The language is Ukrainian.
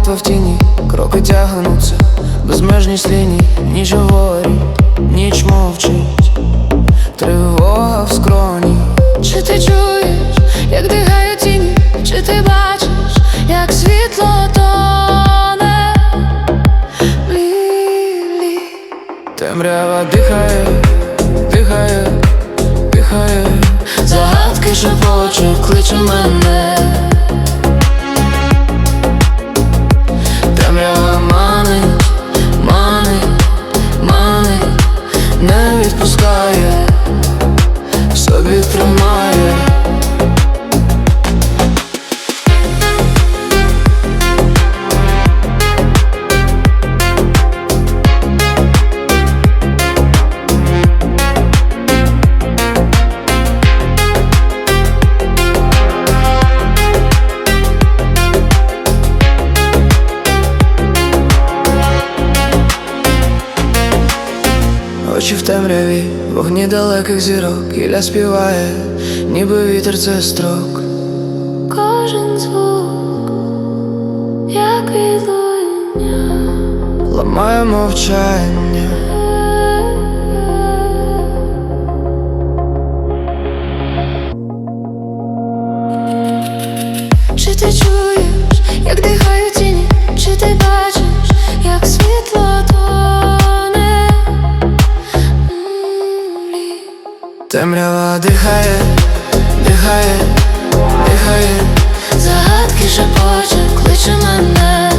мертва в тіні, кроки тягнуться, безмежність ліній, ніч говорить, ніч мовчить, тривога в скроні. Чи ти чуєш, як дигають тіні? Чи ти бачиш, як світло тоне? Лілі, Темрява дихає, дихає, дихає, загадки шепоче, кличе мене. Очі в темряві, вогні далеких зірок, Ілля співає, ніби вітер це строк. Кожен звук, як відлуння. Ламає мовчання, Чи ти чуєш, темрява дихає, дихає, дихає, Загадки шепоче, кличе мене.